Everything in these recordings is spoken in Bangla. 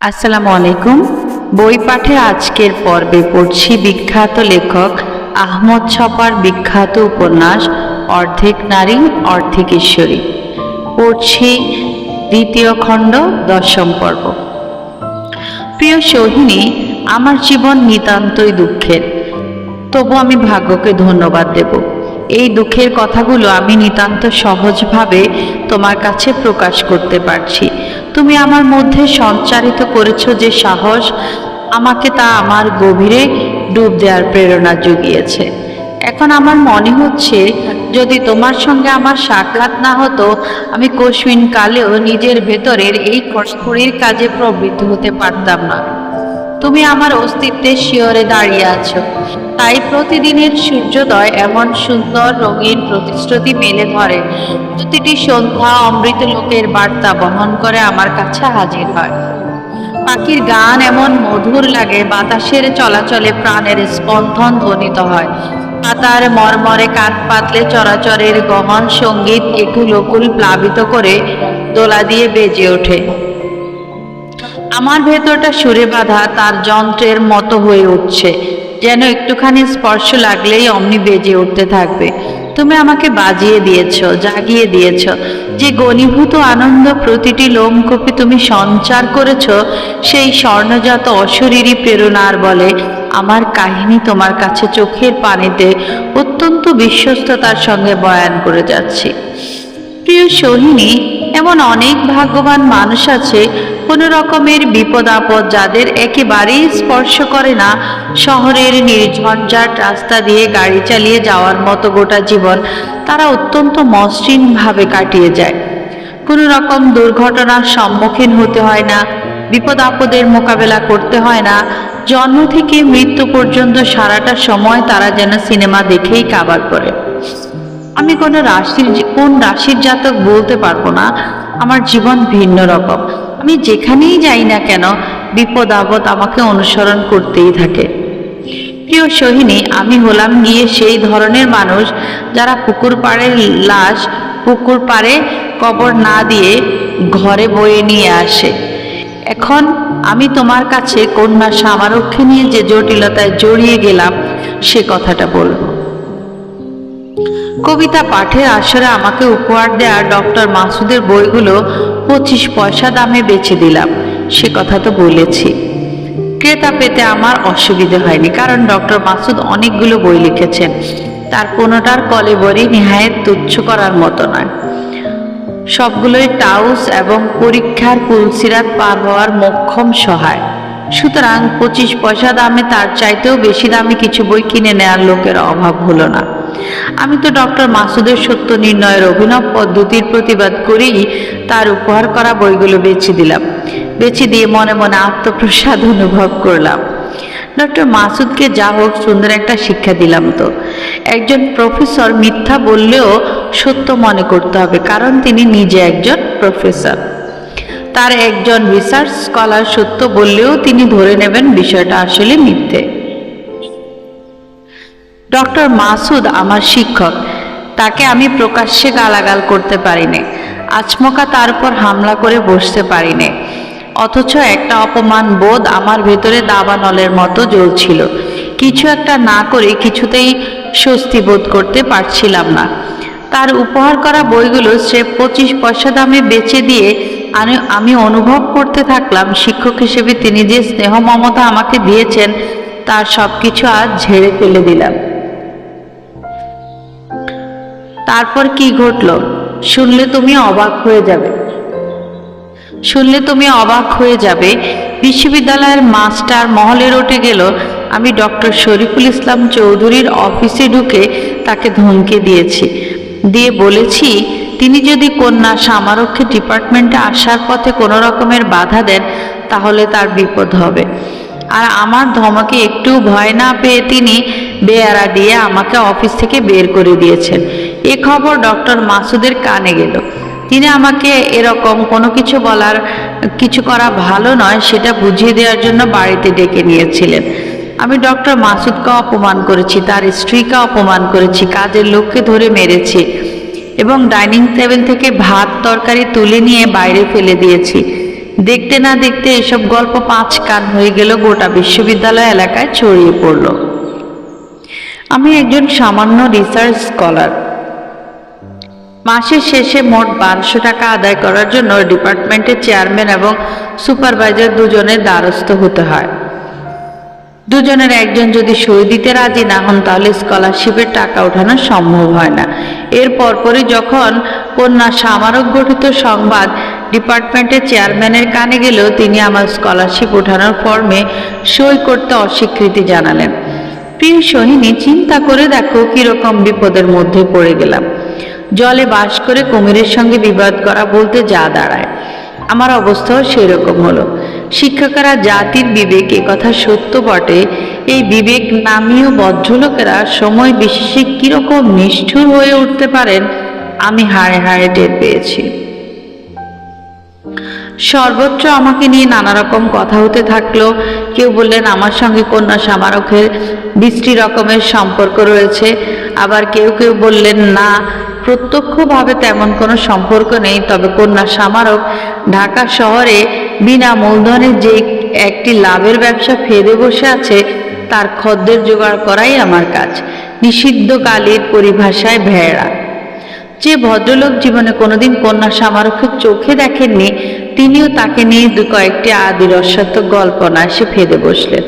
আসসালামু আলাইকুম। বই পাঠে আজকের পর্বে পড়ছি বিখ্যাত লেখক আহমদ ছপার বিখ্যাত উপন্যাস, অর্ধেক নারী, অর্ধেক ঈশ্বরী। পড়ছি দ্বিতীয় খণ্ড, দশম পর্ব। প্রিয় সোহিনী, আমার জীবন নিতান্তই দুঃখের। তবু আমি ভাগ্যকে ধন্যবাদ দেব। এই দুঃখের কথাগুলো আমি নিতান্ত সহজভাবে তোমার কাছে প্রকাশ করতে পারছি। তুমি আমার মধ্যে সঞ্চারিত করেছ যে সাহস, আমাকে তা আমার গভীরে ডুব দেওয়ার প্রেরণা জুগিয়েছে। এখন আমার মনে হচ্ছে, যদি তোমার সঙ্গে আমার সাক্ষাৎ না হতো, আমি কশ্মিন কালেও নিজের ভেতরের এই কষ্টের কাজে প্রবৃত্ত হতে পারতাম না। তুমি আমার অস্তিত্বের শিয়রে দাঁড়িয়ে আছো। তাই প্রতিদিনের সূর্যোদয় এমন সুন্দর রঙিন প্রতিশ্রুতি মেলে ধরে। প্রতিটি সন্ধ্যা অমৃত লোকের বার্তা বহন করে আমার কাছে হাজির হয়। পাখির গান এমন মধুর লাগে, বাতাসের চলাচলে প্রাণের স্পন্দন ধ্বনিত হয়। পাতার মরমরে কাঠ পাতলে চরাচরের গহন সংগীত একুল প্লাবিত করে দোলা দিয়ে বেজে ওঠে। আমার ভেতরটা সুরে বাঁধা তার যন্ত্রের মতো হয়ে উঠছে। যেন একটুখানি স্পর্শ লাগলেই অমনি বেজে উঠতে থাকবে। তুমি আমাকে বাজিয়ে দিয়েছ, জাগিয়ে দিয়েছ। যে গণীভূত আনন্দ প্রতিটি লোমকূপে তুমি সঞ্চার করেছ, সেই স্বর্ণজাত অশরীরী প্রেরণার বলে আমার কাহিনী তোমার কাছে চোখের পানিতে অত্যন্ত বিশ্বস্ততার সঙ্গে বয়ান করে যাচ্ছি। প্রিয় সোহিনী, এমন অনেক ভাগ্যবান মানুষ আছে কোনো রকমের বিপদ আপদ যাদের একেবারেই স্পর্শ করে না, শহরের নির্ঝঞ্ঝাট রাস্তা দিয়ে গাড়ি চালিয়ে যাওয়ার মতো গোটা জীবন তারা অত্যন্ত মসৃণভাবে কাটিয়ে যায়। কোনো রকম দুর্ঘটনার সম্মুখীন হতে হয় না, বিপদ আপদের মোকাবেলা করতে হয় না, জন্ম থেকে মৃত্যু পর্যন্ত সারাটা সময় তারা যেন সিনেমা দেখেই কাবার করে। আমি কোনো রাশির, কোন রাশির জাতক বলতে পারব না, আমার জীবন ভিন্ন রকম। আমি যেখানেই যাই না কেন, বিপদ আপদ আমাকে অনুসরণ করতেই থাকে। প্রিয় সোহিনী, আমি হলাম গিয়ে সেই ধরনের মানুষ যারা পুকুর পাড়ের লাশ, পুকুর পাড়ে কবর না দিয়ে ঘরে বয়ে নিয়ে আসে। এখন আমি তোমার কাছে কন্যা সামারক্ষী নিয়ে যে জটিলতায় জড়িয়ে গেলাম, সে কথাটা বলব। কবিতা পাঠের আসরে আমাকে উপহার দেওয়া ডক্টর মাসুদের বইগুলো পঁচিশ পয়সা দামে বেচে দিলাম। সে কথা তো বলেছি। ক্রেতা পেতে আমার অসুবিধে হয়নি, কারণ ডক্টর মাসুদ অনেকগুলো বই লিখেছেন। তার কোনোটার কলেবরই নেহায়েত তুচ্ছ করার মতো নয়। সবগুলোই টাউস এবং পরীক্ষার পুলসিরাত পার হওয়ার মক্ষম সহায়। সুতরাং পঁচিশ পয়সা দামে তার চাইতেও বেশি দামে কিছু বই কিনে নেওয়ার লোকের অভাব হলো না। আমি তো ডক্টর মাসুদের সত্য নির্ণয়ের অভিনব পদ্ধতির প্রতিবাদ করেই তার উপহার করা বইগুলো বেছে দিলাম। বেছে দিয়ে মনে মনে আত্মপ্রসাদ অনুভব করলাম। ডক্টর মাসুদকে যা হোক সুন্দর একটা শিক্ষা দিলাম তো। একজন প্রফেসর মিথ্যা বললেও সত্য মনে করতে হবে, কারণ তিনি নিজে একজন প্রফেসর। তার একজন রিসার্চ স্কলার সত্য বললেও তিনি ধরে নেবেন বিষয়টা আসলে মিথ্যে। ডক্টর মাসুদ আমার শিক্ষক। তাকে আমি প্রকাশ্যে গালাগাল করতে পারিনি। আচমকা তার উপর হামলা করে বসতে পারিনি। অথচ একটা অপমান বোধ আমার ভেতরে দাবানলের মতো জ্বলছিল। কিছু একটা না করে কিছুতেই স্বস্তি বোধ করতে পারছিলাম না। তার উপহার করা বইগুলো সে পঁচিশ পয়সা দামে বেচে দিয়ে আমি আমি অনুভব করতে থাকলাম, শিক্ষক হিসেবে তিনি যে স্নেহ মমতা আমাকে দিয়েছেন, তার সব কিছু আজ ঝেড়ে ফেলে দিলাম। তারপর কি ঘটলো? শুনলে তুমি অবাক হয়ে যাবে। শুনলে তুমি অবাক হয়ে যাবে, বিশ্ববিদ্যালয়ের মাস্টার মহলে রটে গেল। আমি ডক্টর শরীফুল ইসলাম চৌধুরীর অফিসে ঢুকে তাকে ধমকে দিয়েছি। দিয়ে বলেছি, তিনি যদি কন্যা সামারক্ষী ডিপার্টমেন্টে আসার পথে কোনো রকমের বাধা দেন, তাহলে তার বিপদ হবে। আর আমার ধমকে একটু ভয় না পেয়ে তিনি বেয়ারা দিয়ে আমাকে অফিস থেকে বের করে দিয়েছেন। এ খবর ডক্টর মাসুদের কানে গেল। তিনি আমাকে এরকম কোনো কিছু বলার, কিছু করা ভালো নয়, সেটা বুঝিয়ে দেওয়ার জন্য বাড়িতে ডেকে নিয়েছিলেন। আমি ডক্টর মাসুদকে অপমান করেছি, তার স্ত্রীকে অপমান করেছি, কাজের লোককে ধরে মেরেছি এবং ডাইনিং টেবিল থেকে ভাত তরকারি তুলে নিয়ে বাইরে ফেলে দিয়েছি। দেখতে না দেখতে এসব গল্প পাঁচ কান হয়ে গেল, গোটা বিশ্ববিদ্যালয় এলাকায় ছড়িয়ে পড়ল। আমি একজন সামান্য রিসার্চ স্কলার মাসের শেষে মোট বারোশো টাকা আদায় করার জন্য ডিপার্টমেন্টের চেয়ারম্যান এবং সুপারভাইজার দুজনের দ্বারস্থ হতে হয়। দুজনের একজন যদি সই দিতে রাজি না হন, তাহলে স্কলারশিপের টাকা ওঠানো সম্ভব হয় না। এর পরপরই যখন কন্যা সামারক গঠিত সংবাদ ডিপার্টমেন্টের চেয়ারম্যানের কানে গেলেও তিনি আমার স্কলারশিপ ওঠানোর ফর্মে সই করতে অস্বীকৃতি জানালেন। প্রিয় সোহিনী, চিন্তা করে দেখো কীরকম বিপদের মধ্যে পড়ে গেলাম। জলে বাস করে কুমিরের সঙ্গে বিবাদ করা বলতে যা দাঁড়ায়। আমার অবস্থাও সেরকম হলো। শিক্ষকেরা জাতির বিবেক কথা সত্য বটে। এই বিবেক নামীয় ভদ্রলোকেরা সময় বিশেষে কীরকম নিষ্ঠুর হয়ে উঠতে পারেন, আমি হাড়ে হাড়ে টের পেয়েছি। সর্বত্র আমাকে নিয়ে নানা রকম কথা হতে থাকল। কেউ বললেন, আমার সঙ্গে কন্যা সামারকের বৃষ্টি রকমের সম্পর্ক রয়েছে। আবার কেউ কেউ বললেন, না প্রত্যক্ষভাবে তেমন কোনো সম্পর্ক নেই, তবে কন্যা সামারক ঢাকা শহরে বিনা মূলধনের যে একটি লাভের ব্যবসা ফেলে বসে আছে, তার খদ্দের জোগাড় করাই আমার কাজ। নিষিদ্ধ কালীর পরিভাষায় ভেড়া। যে ভদ্রলোক জীবনে কোনোদিন কন্যা সামারকের চোখে দেখেননি, তিনিও তাকে নিয়ে দু কয়েকটি আদি রসাত্মক গল্প না এসে ফেলে বসলেন।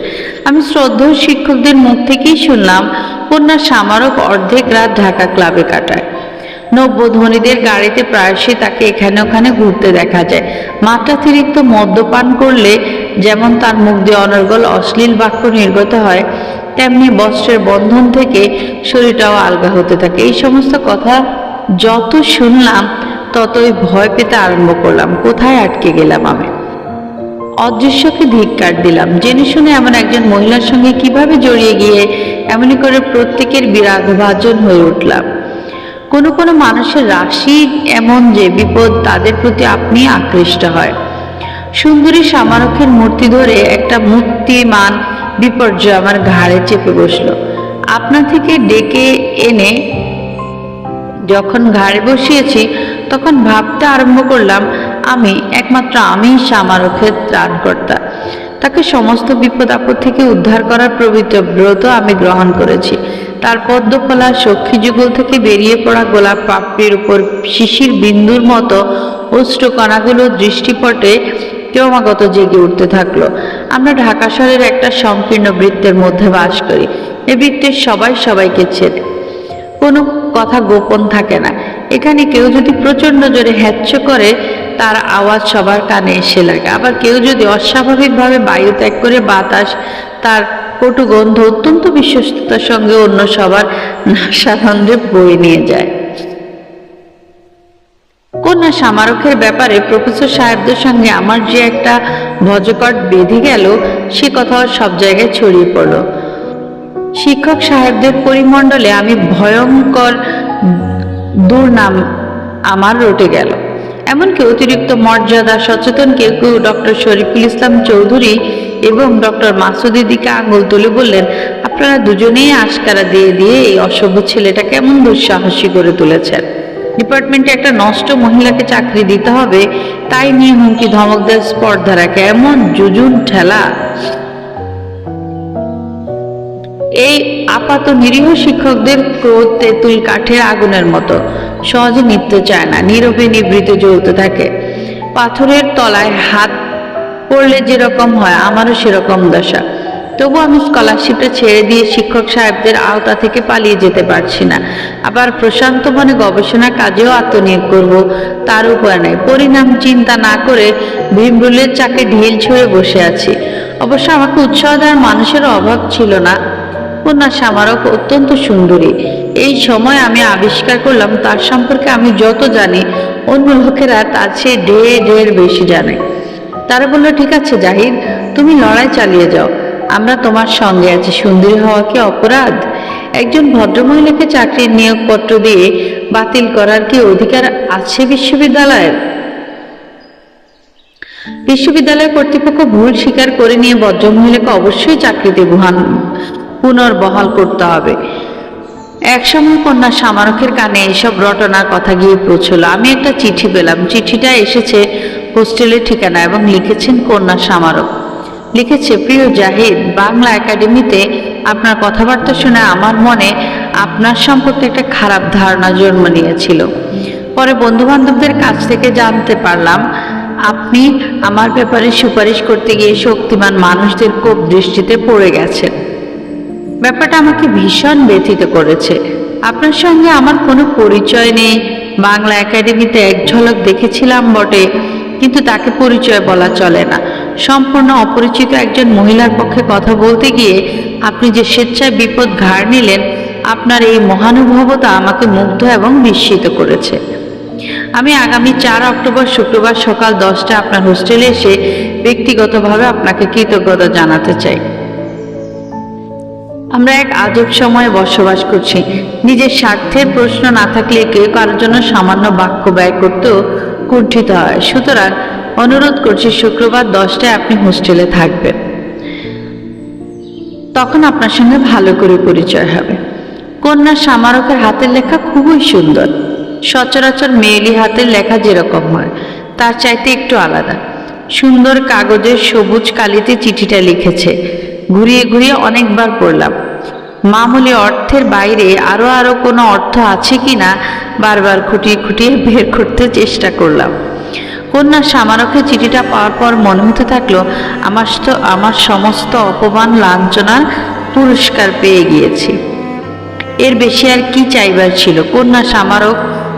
আমি শ্রদ্ধেয় শিক্ষকদের মুখ থেকেই শুনলাম, কন্যা সামারক অর্ধেক রাত ঢাকা ক্লাবে কাটায়। নব্যধ্বনিদের গাড়িতে প্রায়শই তাকে এখানে ওখানে ঘুরতে দেখা যায়। মাত্রাতিরিক্ত মদ্যপান করলে যেমন তার মুখ দিয়ে অনর্গল অশ্লীল বাক্য নির্গত হয়, তেমনি বস্ত্রের বন্ধন থেকে শরীরটাও আলগা হতে থাকে। এই সমস্ত কথা যত শুনলাম, ততই ভয় পেতে আরম্ভ করলাম। কোথায় আটকে গেলাম আমি? অদৃশ্যকে ধিক্কার দিলাম। জেনে শুনে এমন একজন মহিলার সঙ্গে কীভাবে জড়িয়ে গিয়ে এমনি করে প্রত্যেকের বিরাগ ভাজন হয়ে উঠলাম। কোনো কোনো মানুষের রাশি এমন যে বিপদ তাদের প্রতি আপনি আকৃষ্ট হয়। সুন্দরী সামারকের মূর্তি ধরে একটা মূর্তিমান বিপর্যয় আমার ঘাড়ে চেপে বসল। আপনা থেকে ডেকে এনে যখন ঘাড়ে বসিয়েছি, তখন ভাবতে আরম্ভ করলাম, আমি একমাত্র আমি সামারকের ত্রাণকর্তা। তাকে সমস্ত বিপদ আপদ থেকে উদ্ধার করার প্রবৃত্ত ব্রত আমি গ্রহণ করেছি। তার পদ্মফলা সখী যুগল থেকে বেরিয়ে পড়া গোলাপ পাপড়ির উপর শিশির বিন্দুর মতো অষ্ট কণাগুলো দৃষ্টিপটে ক্রমাগত জেগে উঠতে থাকল। আমরা ঢাকা শহরের একটা সংকীর্ণ বৃত্তের মধ্যে বাস করি। এ বৃত্তের সবাই সবাইকে ছেড়ে কোনো কথা গোপন থাকে না। এখানে কেউ যদি প্রচণ্ড জোরে হ্যাচ্ছ করে, তার আওয়াজ সবার কানে এসে লাগে। আবার কেউ যদি অস্বাভাবিকভাবে বায়ু ত্যাগ করে বাতাস তার কটু গন্ধ অত্যন্ত বিশ্বস্ততার সঙ্গে অন্য সবার নাসারন্ধ্রে বয়ে নিয়ে যায়। কন্যা সামারকের ব্যাপারে প্রফেসর সাহেবদের সঙ্গে আমার যে একটা ভজকট বেঁধে গেল, সে কথা সব জায়গায় ছড়িয়ে পড়ল। শিক্ষক সাহেবদের পরিমণ্ডলে আমি ভয়ঙ্কর দুর্নাম আমার রটে গেল। এমনকি অতিরিক্ত মর্যাদা, সচেতন কেউ কেউ ডক্টর শরীফুল ইসলাম চৌধুরী এবং ডক্টর মাসুদের দিকে আঙুল তুলে বললেন, আপনারা দুজনেই আশকারা দিয়ে দিয়ে এই অসভ্য ছেলেটা কেমন দুঃসাহসী করে তুলেছেন। ডিপার্টমেন্টে একটা নষ্ট মহিলাকে চাকরি দিতে হবে, তাই নিয়ে হুমকি ধমক দেয় স্পর্ধারা কেমন জুজুন ঠেলা। এই আপাত নিরীহ শিক্ষকদের ক্রোধ তেঁতুল কাঠের আগুনের মতো। সহজে নিতে চায় না, নীরবে নিবৃতে জ্বলতে থাকে। পাথরের তলায় হাত পড়লে যেরকম হয়, আমারও সেরকম দশা। তবু আমি স্কলারশিপটা ছেড়ে দিয়ে শিক্ষক সাহেবদের আওতা থেকে পালিয়ে যেতে পারছি না। আবার প্রশান্ত মনে গবেষণা কাজেও আত্মনিয়োগ করব, তার উপায় নাই। পরিণাম চিন্তা না করে ভীমরুলের চাকে ঢিল ছুঁড়ে বসে আছি। অবশ্য আমাকে উৎসাহ দেওয়ার মানুষের অভাব ছিল না। কন্যা সামারক অত্যন্ত সুন্দরী। এই সময় আমি আবিষ্কার করলাম, তার সম্পর্কে আমি যত জানি, অন্য লোকেরা তার চেয়ে ঢের ঢের বেশি জানে। তারা বলল, ঠিক আছে, জাহিদ, তুমি লড়াই চালিয়ে যাও। আমরা তোমার সঙ্গে আছি। সুন্দরী হওয়া কি অপরাধ? একজন ভদ্রমহিলাকে চাকরির নিয়োগপত্র দিয়ে বাতিল করার কি অধিকার আছে বিশ্ববিদ্যালয়ের? বিশ্ববিদ্যালয় কর্তৃপক্ষ ভুল স্বীকার করে নিয়ে ভদ্রমহিলাকে অবশ্যই চাকরিতে বুহান পুনর্বহাল করতে হবে। একসময় কন্যা সামারকের কানে এইসব রটনার কথা গিয়ে পৌঁছলো। আমি একটা চিঠি পেলাম। চিঠিটা এসেছে হোস্টেলের ঠিকানা এবং লিখেছেন কন্যা সামারক। লিখেছে, প্রিয় জাহিদ, বাংলা একাডেমিতে আপনার কথাবার্তা শুনে আমার মনে আপনার সম্পর্কে একটা খারাপ ধারণা জন্ম নিয়েছিল। পরে বন্ধু বান্ধবদের কাছ থেকে জানতে পারলাম, আপনি আমার ব্যাপারে সুপারিশ করতে গিয়ে শক্তিমান মানুষদের কোপ দৃষ্টিতে পড়ে গেছেন। ব্যাপারটা আমাকে ভীষণ ব্যথিত করেছে। আপনার সঙ্গে আমার কোনো পরিচয় নেই। বাংলা একাডেমিতে এক ঝলক দেখেছিলাম বটে, কিন্তু তাকে পরিচয় বলা চলে না। সম্পূর্ণ অপরিচিত একজন মহিলার পক্ষে কথা বলতে গিয়ে আপনি যে স্বেচ্ছায় বিপদ ঘাড় নিলেন, আপনার এই মহানুভবতা আমাকে মুগ্ধ এবং বিস্মিত করেছে। আমি আগামী চার অক্টোবর শুক্রবার সকাল দশটা আপনার হোস্টেলে এসে ব্যক্তিগতভাবে আপনাকে কৃতজ্ঞতা জানাতে চাই। আমরা এক আজব সময়ে বসবাস করছি। নিজের স্বার্থের প্রশ্ন না থাকলে কেউ কারোর জন্য সামান্য বাক্য ব্যয় করতেও কুণ্ঠিত হয়। সুতরাং অনুরোধ করছি, শুক্রবার দশটায় আপনি হোস্টেলে থাকবেন। তখন আপনার সঙ্গে ভালো করে পরিচয় হবে। কন্যা সামারকের হাতের লেখা খুবই সুন্দর। সচরাচর মেয়েলি হাতের লেখা যেরকম হয়, তার চাইতে একটু আলাদা। সুন্দর কাগজের সবুজ কালিতে চিঠিটা লিখেছে। ঘুরিয়ে ঘুরিয়ে অনেকবার পড়লাম। মামুলি অর্থের বাইরে আরও আরও কোনো অর্থ আছে কি না বারবার খুঁটিয়ে খুঁটিয়ে বের করতে চেষ্টা করলাম। কন্যা সামারকের চিঠিটা পাওয়ার পর মনে হতে থাকল, আমার তো আমার সমস্ত অপমান, লাঞ্ছনার পুরস্কার পেয়ে গিয়েছি। এর বেশি আর কি চাইবার ছিল? কন্যা সামারক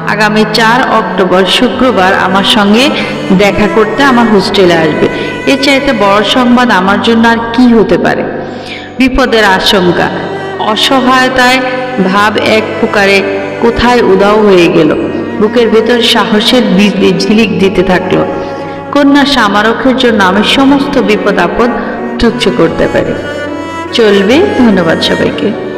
আগামী চার অক্টোবর শুক্রবার আমার সঙ্গে দেখা করতে আমার হোস্টেলে আসবে। এর চাইতে বড় সংবাদ আমার জন্য আর কি হতে পারে? বিপদের আশঙ্কা। অসহায়তায় ভাব এক প্রকারে কোথায় উদাও হয়ে গেল। বুকের ভেতর সাহসের বীজ ঝিলিক দিতে থাকল। কন্যা সামারকের জন্য আমি সমস্ত বিপদ আপদ তুচ্ছ করতে পারি। চলবে, ধন্যবাদ সবাইকে।